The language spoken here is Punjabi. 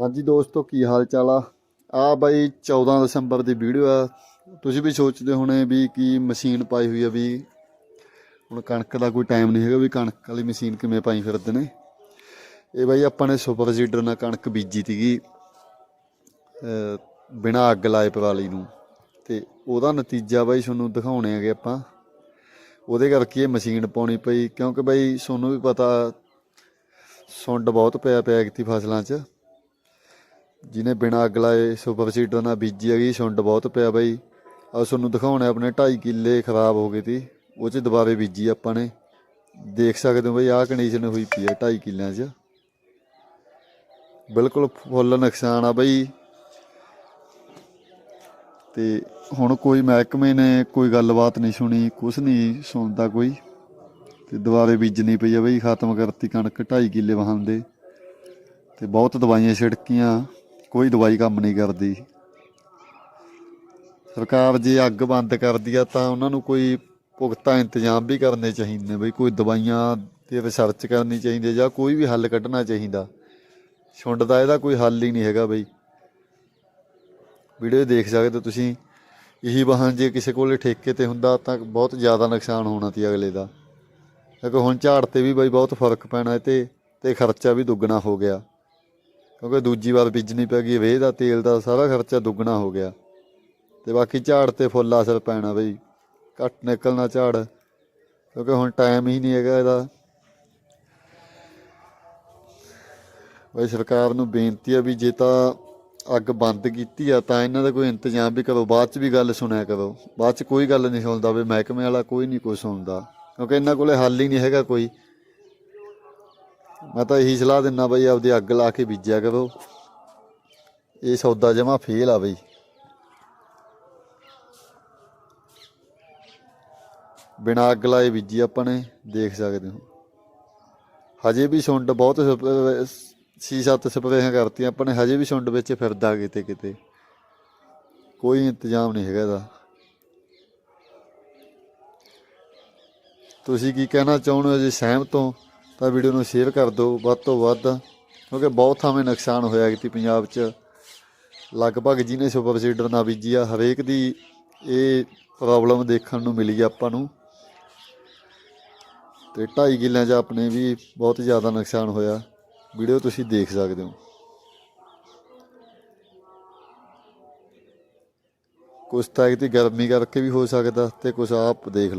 ਹਾਂਜੀ ਦੋਸਤੋ, ਕੀ ਹਾਲ ਚਾਲ ਆ? ਆ ਬਾਈ 14 ਦਸੰਬਰ ਦੀ ਵੀਡੀਓ ਆ। ਤੁਸੀਂ ਵੀ ਸੋਚਦੇ ਹੋਣੇ ਵੀ ਕੀ ਮਸ਼ੀਨ ਪਾਈ ਹੋਈ ਆ ਵੀ ਹੁਣ ਕਣਕ ਦਾ ਕੋਈ ਟਾਈਮ ਨਹੀਂ ਹੈਗਾ ਵੀ ਕਣਕ ਵਾਲੀ ਮਸ਼ੀਨ ਕਿਵੇਂ ਪਾਈ ਫਿਰਦੇ ਨੇ। ਇਹ ਬਾਈ ਆਪਾਂ ਨੇ ਸੁਪਰ ਸੀਡਰ ਨਾਲ ਕਣਕ ਬੀਜੀ ਤੀਗੀ ਅਹ ਬਿਨਾਂ ਅੱਗ ਲਾਏ ਪਰਾਲੀ ਨੂੰ। ਤੇ ਉਹਦਾ ਨਤੀਜਾ ਬਾਈ ਤੁਹਾਨੂੰ ਦਿਖਾਉਣੇ ਹੈਗੇ ਆਪਾਂ। ਉਹਦੇ ਕਰਕੇ ਇਹ ਮਸ਼ੀਨ ਪਾਉਣੀ ਪਈ, ਕਿਉਂਕਿ ਬਾਈ ਤੁਹਾਨੂੰ ਵੀ ਪਤਾ ਸੁੰਡ ਬਹੁਤ ਪਿਆ ਪਿਆ ਕਿਤੀ ਫਸਲਾਂ 'ਚ। ਜਿਹਨੇ ਬਿਨਾਂ ਅੱਗ ਲਾਏ ਸੁਪਰ ਸੀਡਰ ਨਾਲ ਬੀਜੀ ਹੈਗੀ, ਸੁੰਡ ਬਹੁਤ ਪਿਆ ਬਾਈ। ਆ ਤੁਹਾਨੂੰ ਦਿਖਾਉਣਾ ਆਪਣੇ 2.5 ਕਿੱਲੇ ਖਰਾਬ ਹੋ ਗਏ ਤੀ ਉਹ 'ਚ ਦੁਬਾਰੇ ਬੀਜੀ ਆਪਾਂ ਨੇ। ਦੇਖ ਸਕਦੇ ਹੋ ਬਈ, ਆਹ ਕੰਡੀਸ਼ਨ ਹੋਈ ਪਈ ਹੈ 2.5 ਕਿੱਲਿਆਂ 'ਚ। ਬਿਲਕੁਲ ਫੁੱਲ ਨੁਕਸਾਨ ਆ ਬਈ। ਤੇ ਹੁਣ ਕੋਈ ਮਹਿਕਮੇ ਨੇ ਕੋਈ ਗੱਲਬਾਤ ਨਹੀਂ ਸੁਣੀ, ਕੁਛ ਨਹੀਂ ਸੁਣਦਾ ਕੋਈ। ਤੇ ਦੁਬਾਰੇ ਬੀਜਣੀ ਪਈ ਆ ਬਈ, ਖਤਮ ਕਰਤੀ ਕਣਕ 2.5 ਕਿੱਲੇ ਵਾਹਨ ਦੇ। ਤੇ ਬਹੁਤ ਦਵਾਈਆਂ ਛਿੜਕੀਆਂ। ਕੋਈ ਦਵਾਈ ਕੰਮ ਨਹੀਂ ਕਰਦੀ। ਸਰਕਾਰ ਜੇ ਅੱਗ ਬੰਦ ਕਰਦੀ ਆ ਤਾਂ ਉਹਨਾਂ ਨੂੰ ਕੋਈ ਪੁਖਤਾ ਇੰਤਜ਼ਾਮ ਵੀ ਕਰਨੇ ਚਾਹੀਦੇ ਨੇ ਬਈ, ਕੋਈ ਦਵਾਈਆਂ ਤੇ ਰਿਸਰਚ ਕਰਨੀ ਚਾਹੀਦੀ ਜਾਂ ਕੋਈ ਵੀ ਹੱਲ ਕੱਢਣਾ ਚਾਹੀਦਾ। ਛੁੰਡ ਦਾ ਇਹਦਾ ਕੋਈ ਹੱਲ ਹੀ ਨਹੀਂ ਹੈਗਾ ਬਈ। ਵੀਡੀਓ ਦੇਖ ਸਕਦੇ ਹੋ ਤੁਸੀਂ। ਇਹੀ ਵਾਹਨ ਜੇ ਕਿਸੇ ਕੋਲੇ ਠੇਕੇ ਤੇ ਹੁੰਦਾ ਤਾਂ ਬਹੁਤ ਜ਼ਿਆਦਾ ਨੁਕਸਾਨ ਹੋਣਾ ਸੀ ਅਗਲੇ ਦਾ। ਕਿਉਂਕਿ ਹੁਣ ਝਾੜ ਤੇ ਵੀ ਬਈ ਬਹੁਤ ਫ਼ਰਕ ਪੈਣਾ ਤੇ ਤੇ ਖਰਚਾ ਵੀ ਦੁੱਗਣਾ ਹੋ ਗਿਆ। ਕਿਉਂਕਿ ਦੂਜੀ ਵਾਰ ਬੀਜਣੀ ਪੈ ਗਈ, ਵੇਹ ਦਾ ਤੇਲ ਦਾ ਸਾਰਾ ਖਰਚਾ ਦੁੱਗਣਾ ਹੋ ਗਿਆ। ਤੇ ਬਾਕੀ ਝਾੜ ਤੇ ਫੁੱਲ ਅਸਰ ਪੈਣਾ ਬਈ, ਘੱਟ ਨਿਕਲਣਾ ਝਾੜ, ਕਿਉਂਕਿ ਹੁਣ ਟਾਈਮ ਹੀ ਨਹੀਂ ਹੈਗਾ ਇਹਦਾ। ਬਈ ਸਰਕਾਰ ਨੂੰ ਬੇਨਤੀ ਆ ਵੀ ਜੇ ਤਾਂ ਅੱਗ ਬੰਦ ਕੀਤੀ ਆ, ਤਾਂ ਇਹਨਾਂ ਦਾ ਕੋਈ ਇੰਤਜ਼ਾਮ ਵੀ ਕਰੋ, ਬਾਅਦ ਚ ਵੀ ਗੱਲ ਸੁਣਿਆ ਕਰੋ। ਬਾਅਦ ਚ ਕੋਈ ਗੱਲ ਨਹੀਂ ਸੁਣਦਾ ਵੀ ਮਹਿਕਮੇ ਵਾਲਾ ਕੋਈ ਨਹੀਂ ਕੁਝ ਸੁਣਦਾ ਕਿਉਂਕਿ ਇਹਨਾਂ ਕੋਲੇ ਹੱਲ ਹੀ ਨਹੀਂ ਹੈਗਾ ਕੋਈ। ਮੈਂ ਤਾਂ ਇਹੀ ਸਲਾਹ ਦਿੰਦਾ ਬਈ ਆਪਦੀ ਅੱਗ ਲਾ ਕੇ ਬੀਜਿਆ ਕਰੋ। ਇਹ ਸੌਦਾ ਜਮਾ ਫੇਲ ਆ ਬਈ। ਬਿਨਾਂ ਅੱਗ ਲਾਏ ਬੀਜੀ ਆਪਾਂ ਨੇ, ਦੇਖ ਸਕਦੇ ਹੋ। ਹਜੇ ਵੀ ਸੁੰਡ ਬਹੁਤ ਸਪ- ਛੇ ਸੱਤ ਸਪਰੇਹਾਂ ਕਰਤੀਆਂ ਆਪਾਂ ਨੇ, ਹਜੇ ਵੀ ਸੁੰਡ ਵਿੱਚ ਫਿਰਦਾ ਕਿਤੇ ਕਿਤੇ ਕੋਈ ਇੰਤਜ਼ਾਮ ਨਹੀਂ ਹੈਗਾ ਇਹਦਾ। ਤੁਸੀਂ ਕੀ ਕਹਿਣਾ ਚਾਹੁੰਦੇ ਹੋ? ਜੇ ਸਹਿਮਤ ਹੋ ਤਾਂ ਵੀਡੀਓ ਨੂੰ ਸ਼ੇਅਰ ਕਰ ਦਿਓ। ਵੱਧ ਤੋਂ ਵੱਧ, ਕਿਉਂਕਿ ਬਹੁਤ ਥਾਵੇਂ ਨੁਕਸਾਨ ਹੋਇਆ ਕਿਤੇ ਪੰਜਾਬ 'ਚ। ਲਗਭਗ ਜਿਹਨੇ ਸੁਪਰ ਸੀਡਰ ਨਾ ਬੀਜੀ ਆ, ਹਰੇਕ ਦੀ ਇਹ ਪ੍ਰੋਬਲਮ ਦੇਖਣ ਨੂੰ ਮਿਲੀ ਆਪਾਂ ਨੂੰ। ਤੇ 2.5 ਕਿੱਲਿਆਂ 'ਚ ਆਪਣੇ ਵੀ ਬਹੁਤ ਜ਼ਿਆਦਾ ਨੁਕਸਾਨ ਹੋਇਆ। ਵੀਡੀਓ ਤੁਸੀਂ ਦੇਖ ਸਕਦੇ ਹੋ। ਕੁਛ ਤਾਂ ਕਿਤੇ ਗਰਮੀ ਕਰਕੇ ਵੀ ਹੋ ਸਕਦਾ ਤੇ ਕੁਛ ਆਪ ਦੇਖ ਲਓ।